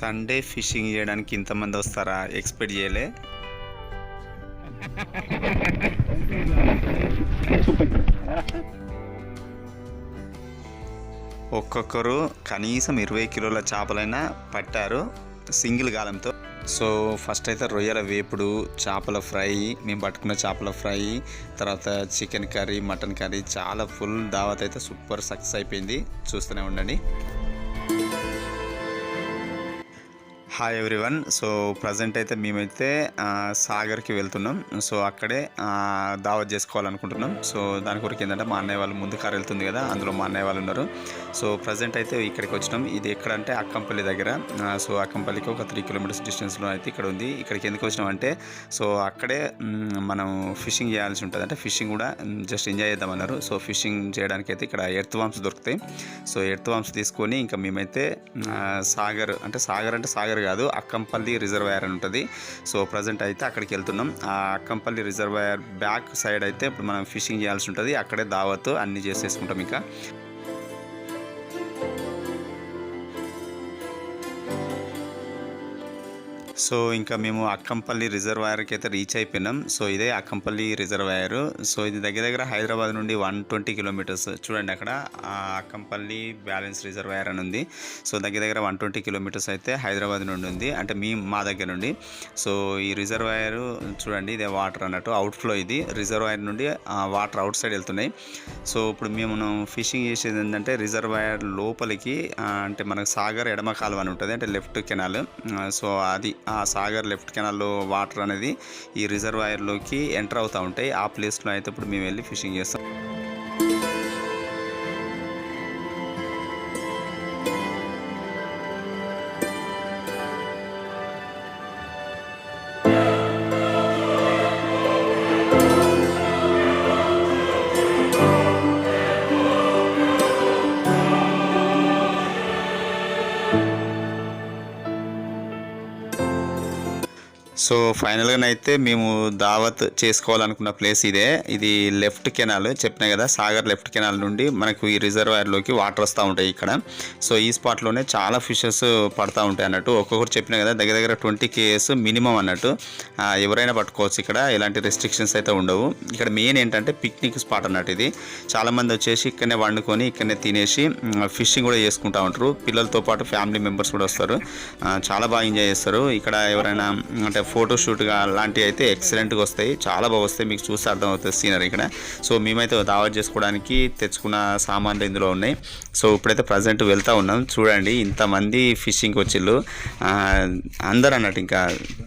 Sunday fishing చేయడానికి ఇంతమంది వస్తారా? ఎక్స్పెక్ట్ చేయలే. ఒక్కొక్కరు కనీసం ఇరవై కిలోల చేపలైనా పట్టారు సింగిల్ గాలంతో. సో ఫస్ట్ అయితే రొయ్యల వేపుడు చేపల ఫ్రై మేము పట్టుకున్న చేపల ఫ్రై తర్వాత చికెన్ కర్రీ మటన్ కర్రీ చాలా ఫుల్ దావత్ అయితే సూపర్ సక్సెస్ అయిపోయింది. చూస్తూనే ఉండండి. హాయ్ ఎవ్రీవన్ సో ప్రజెంట్ అయితే మేమైతే సాగర్కి వెళ్తున్నాం. సో అక్కడే దావత్ చేసుకోవాలనుకుంటున్నాం. సో దాని కొరకు ఏంటంటే మా అన్నయ్య వాళ్ళు ముందు కారు వెళ్తుంది కదా అందులో మా అన్నయ్య వాళ్ళు ఉన్నారు. సో ప్రజెంట్ అయితే ఇక్కడికి వచ్చినాం. ఇది ఎక్కడంటే అక్కంపల్లి దగ్గర. సో అక్కంపల్లికి ఒక త్రీ కిలోమీటర్స్ డిస్టెన్స్లో అయితే ఇక్కడ ఉంది. ఇక్కడికి ఎందుకు వచ్చినాం అంటే సో అక్కడే మనం ఫిషింగ్ చేయాల్సి ఉంటుంది. అంటే ఫిషింగ్ కూడా జస్ట్ ఎంజాయ్ చేద్దామన్నారు. సో ఫిషింగ్ చేయడానికి అయితే ఇక్కడ ఎర్త్ వామ్స్ దొరుకుతాయి. సో ఎర్త్ వామ్స్ తీసుకొని ఇంకా మేమైతే సాగర్ అంటే సాగర్ అంటే సాగర్ కాదు అక్కంపల్లి రిజర్వాయర్ అని ఉంటుంది. సో ప్రజెంట్ అయితే అక్కడికి వెళ్తున్నాం. ఆ అక్కంపల్లి రిజర్వాయర్ బ్యాక్ సైడ్ అయితే ఇప్పుడు మనం ఫిషింగ్ చేయాల్సి ఉంటుంది. అక్కడే దావత్ అన్ని చేసేసుకుంటాం ఇంకా. సో ఇంకా మేము అక్కంపల్లి రిజర్వాయర్కి అయితే రీచ్ అయిపోయినాం. సో ఇదే అక్కంపల్లి రిజర్వాయర్. సో ఇది దగ్గర దగ్గర హైదరాబాద్ నుండి వన్ ట్వంటీ కిలోమీటర్స్. చూడండి అక్కడ అక్కంపల్లి బ్యాలెన్స్ రిజర్వాయర్ అని ఉంది. సో దగ్గర దగ్గర వన్ ట్వంటీ కిలోమీటర్స్ అయితే హైదరాబాద్ నుండి ఉంది. అంటే మీ మా దగ్గర నుండి. సో ఈ రిజర్వాయర్ చూడండి ఇదే వాటర్ అన్నట్టు అవుట్ఫ్లో ఇది. రిజర్వాయర్ నుండి వాటర్ అవుట్ సైడ్ వెళ్తున్నాయి. సో ఇప్పుడు మేము ఫిషింగ్ చేసేది ఏంటంటే రిజర్వాయర్ లోపలికి అంటే మనకు సాగర్ ఎడమ కాలువ అని ఉంటుంది. అంటే లెఫ్ట్ కెనాల్. సో అది ఆ సాగర్ లెఫ్ట్ కెనాల్లో వాటర్ అనేది ఈ రిజర్వాయర్లోకి ఎంటర్ అవుతూ ఉంటాయి. ఆ ప్లేస్లో అయితే ఇప్పుడు మేము వెళ్ళి ఫిషింగ్ చేస్తాం. సో ఫైనల్గా అయితే మేము దావత్ చేసుకోవాలనుకున్న ప్లేస్ ఇదే. ఇది లెఫ్ట్ కెనాల్ చెప్పినా కదా సాగర్ లెఫ్ట్ కెనాల్ నుండి మనకు ఈ రిజర్వాయర్లోకి వాటర్ వస్తూ ఉంటాయి ఇక్కడ. సో ఈ స్పాట్లోనే చాలా ఫిషెస్ పడతా ఉంటాయి అన్నట్టు. ఒక్కొక్కరు చెప్పినా కదా దగ్గర దగ్గర ట్వంటీ కేఎస్ మినిమం అన్నట్టు. ఎవరైనా పట్టుకోవచ్చు ఇక్కడ ఎలాంటి రెస్ట్రిక్షన్స్ అయితే ఉండవు. ఇక్కడ మెయిన్ ఏంటంటే పిక్నిక్ స్పాట్ అన్నట్టు ఇది. చాలామంది వచ్చేసి ఇక్కడనే వండుకొని ఇక్కడనే తినేసి ఫిషింగ్ కూడా చేసుకుంటూ ఉంటారు. పిల్లలతో పాటు ఫ్యామిలీ మెంబర్స్ కూడా వస్తారు. చాలా బాగా ఎంజాయ్ చేస్తారు. ఇక్కడ ఎవరైనా అంటే ఫోటో షూట్గా అలాంటివి అయితే ఎక్సలెంట్గా వస్తాయి. చాలా బాగా వస్తాయి. మీకు చూస్తే అర్థమవుతుంది సీనరీ ఇక్కడ. సో మేమైతే దావత్ చేసుకోవడానికి తెచ్చుకున్న సామాన్లు ఇందులో ఉన్నాయి. సో ఇప్పుడైతే ప్రజెంట్ వెళ్తూ ఉన్నాం. చూడండి ఇంతమంది ఫిషింగ్కి వచ్చిళ్ళు. అందరు అన్నట్టు ఇంకా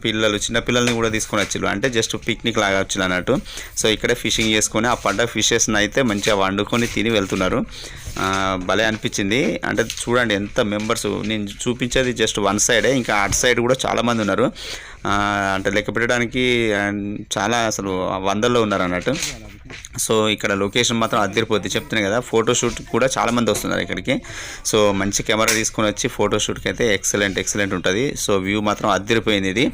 పిల్లలు చిన్న పిల్లల్ని కూడా తీసుకొని వచ్చిళ్ళు. అంటే జస్ట్ పిక్నిక్ లాగా వచ్చిళ్ళు అన్నట్టు. సో ఇక్కడే ఫిషింగ్ చేసుకొని ఆ పడ్డ ఫిషెస్ని అయితే మంచిగా వండుకొని తిని వెళ్తున్నారు. భలే అనిపించింది. అంటే చూడండి ఎంత మెంబర్స్ నేను చూపించేది జస్ట్ వన్ సైడే ఇంకా అటు సైడ్ కూడా చాలామంది ఉన్నారు. అంటే లెక్క పెట్టడానికి చాలా అసలు వందల్లో ఉన్నారు అన్నట్టు సో ఇక్కడ లొకేషన్ మాత్రం అద్దరిపోద్ది చెప్తున్నాను కదా ఫోటోషూట్ కూడా చాలామంది వస్తున్నారు ఇక్కడికి. సో మంచి కెమెరా తీసుకొని వచ్చి ఫోటోషూట్కి అయితే ఎక్సలెంట్ ఎక్సలెంట్ ఉంటుంది. సో వ్యూ మాత్రం అద్దరిపోయింది ఇది.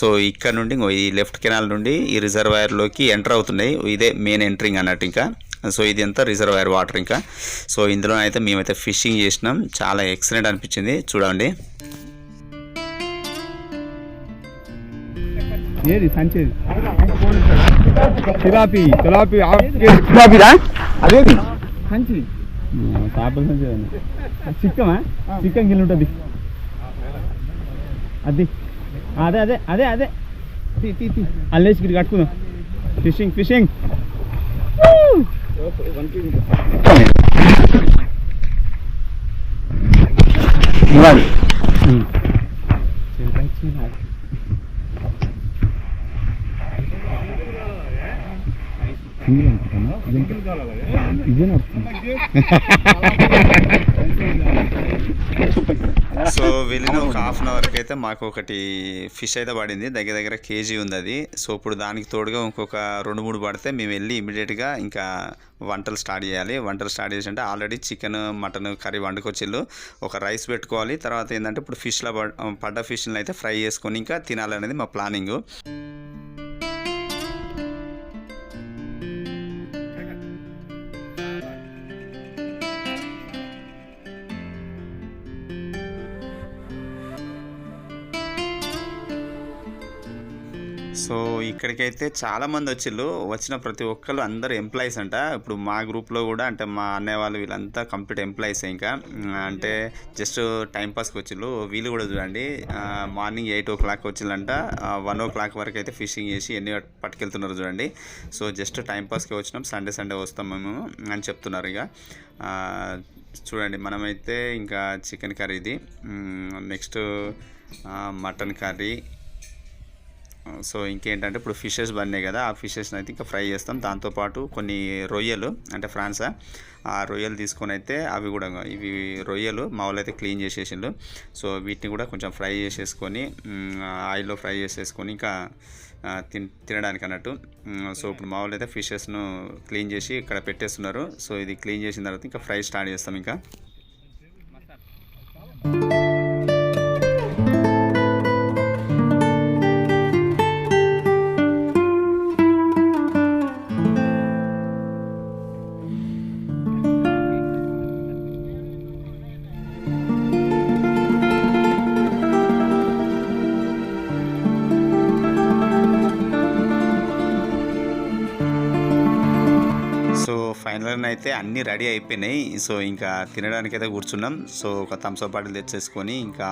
సో ఇక్కడ నుండి ఇంకో ఈ లెఫ్ట్ కెనాల్ నుండి ఈ రిజర్వాయర్లోకి ఎంటర్ అవుతున్నాయి. ఇదే మెయిన్ ఎంట్రింగ్ అన్నట్టు ఇంకా. సో ఇది అంతా రిజర్వాయర్ వాటర్ ఇంకా. సో ఇందులో అయితే మేమైతే ఫిషింగ్ చేసినాం. చాలా ఎక్సలెంట్ అనిపించింది. చూడండి. ఏది సంచేది చిరాపి చిరాపి బాబిరా అదేది సంచి చేపల సంచి చిక్కమా చిక్కం కింద ఉంటుంది అది అదే అదే అదే అదే తీ తీ తీ అల్లేసి ఇక్కడ కట్టుకుందాం ఫిషింగ్ ఫిషింగ్ ఇవ్వాలి ఇదే సో వెళ్ళిన ఒక హాఫ్ అన్ అవర్కి అయితే మాకు ఒకటి ఫిష్ అయితే పడింది. దగ్గర దగ్గర కేజీ ఉంది అది. సో ఇప్పుడు దానికి తోడుగా ఇంకొక రెండు మూడు పడితే మేము వెళ్ళి ఇమీడియట్గా ఇంకా వంటలు స్టార్ట్ చేయాలి. వంటలు స్టార్ట్ చేసి అంటే ఆల్రెడీ చికెన్ మటన్ కర్రీ వండుకొచ్చిళ్ళు. ఒక రైస్ పెట్టుకోవాలి. తర్వాత ఏంటంటే ఇప్పుడు ఫిష్లో పడ్డ ఫిష్ని అయితే ఫ్రై చేసుకొని ఇంకా తినాలనేది మా ప్లానింగ్. సో ఇక్కడికైతే చాలామంది వచ్చిళ్ళు. వచ్చిన ప్రతి ఒక్కరు అందరూ ఎంప్లాయీస్ అంట. ఇప్పుడు మా గ్రూప్లో కూడా అంటే మా అన్నయ్య వాళ్ళు వీళ్ళంతా కంప్లీట్ ఎంప్లాయీస్ ఇంకా. అంటే జస్ట్ టైంపాస్కి వచ్చిళ్ళు. వీళ్ళు కూడా చూడండి. మార్నింగ్ ఎయిట్ ఓ క్లాక్ వచ్చిందంట వన్ ఓ క్లాక్ వరకు అయితే ఫిషింగ్ చేసి ఎన్ని పట్టుకెళ్తున్నారు చూడండి. సో జస్ట్ టైంపాస్కి వచ్చినాం. సండే సండే వస్తాం మేము అని చెప్తున్నారు ఇక. చూడండి మనమైతే ఇంకా చికెన్ కర్రీ ఇది. నెక్స్ట్ మటన్ కర్రీ సో ఇంకేంటంటే ఇప్పుడు ఫిషెస్ బన్నాయి కదా ఆ ఫిషెస్ని అయితే ఇంకా ఫ్రై చేస్తాం. దాంతోపాటు కొన్ని రొయ్యలు అంటే ఫ్రాన్స్ ఆ రొయ్యలు తీసుకొని అయితే అవి కూడా ఇవి రొయ్యలు మామూలు అయితే క్లీన్ చేసేసిండు సో వీటిని కూడా కొంచెం ఫ్రై చేసేసుకొని ఆయిల్లో ఫ్రై చేసేసుకొని ఇంకా తిన్ తినడానికి అన్నట్టు. సో ఇప్పుడు మామూలు అయితే ఫిషెస్ను క్లీన్ చేసి ఇక్కడ పెట్టేస్తున్నారు. సో ఇది క్లీన్ చేసిన తర్వాత ఇంకా ఫ్రై స్టార్ట్ చేస్తాం ఇంకా. సో ఫైనల్ అయితే అన్నీ రెడీ అయిపోయినాయి. సో ఇంకా తినడానికి అయితే కూర్చున్నాం. సో ఒక థమ్స్అప్ బాటిల్ తెచ్చేసుకొని ఇంకా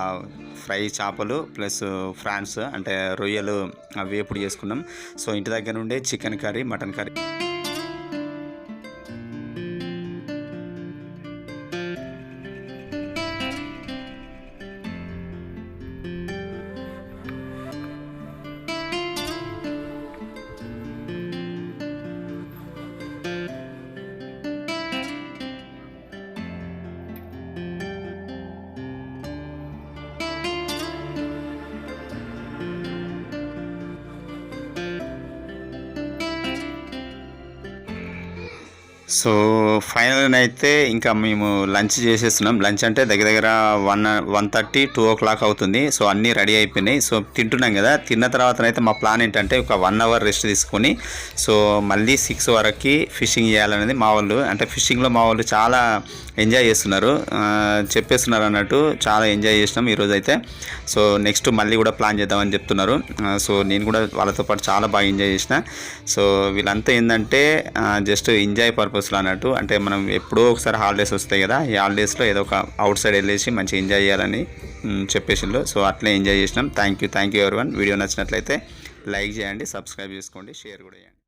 ఫ్రై చేపలు ప్లస్ ఫ్రాన్స్ అంటే రొయ్యలు అవి ఎప్పుడు చేసుకున్నాం. సో ఇంటి దగ్గర నుండే chicken curry mutton curry. So final అయితే ఇంకా మేము లంచ్ చేసేస్తున్నాం. లంచ్ అంటే దగ్గర దగ్గర one one thirty two o'clock అవుతుంది. సో అన్నీ రెడీ అయిపోయినాయి. సో తింటున్నాం కదా. తిన్న తర్వాత అయితే మా ప్లాన్ ఏంటంటే ఒక వన్ అవర్ రెస్ట్ తీసుకొని సో మళ్ళీ సిక్స్ వరకు ఫిషింగ్ చేయాలనేది మా వాళ్ళు. అంటే ఫిషింగ్లో మా వాళ్ళు చాలా ఎంజాయ్ చేస్తున్నారు. చెప్పేస్తున్నారు అన్నట్టు చాలా ఎంజాయ్ చేసినాం ఈరోజు అయితే సో నెక్స్ట్ మళ్ళీ కూడా ప్లాన్ చేద్దామని చెప్తున్నారు. సో నేను కూడా వాళ్ళతో పాటు చాలా బాగా ఎంజాయ్ చేసిన. సో వీళ్ళంతా ఏంటంటే జస్ట్ ఎంజాయ్ పర్పస్ పర్పస్లో అన్నట్టు. అంటే మనం ఎప్పుడో ఒకసారి హాలిడేస్ వస్తాయి కదా ఈ హాలిడేస్లో ఏదో ఒక అవుట్ సైడ్ వెళ్ళేసి మంచిగా ఎంజాయ్ చేయాలని చెప్పేసిండ్రు. సో అట్లే ఎంజాయ్ చేసినాం. థ్యాంక్ యూ థ్యాంక్ యూ ఎవరి వీడియో నచ్చినట్లయితే లైక్ చేయండి సబ్స్క్రైబ్ చేసుకోండి షేర్ కూడా చేయండి.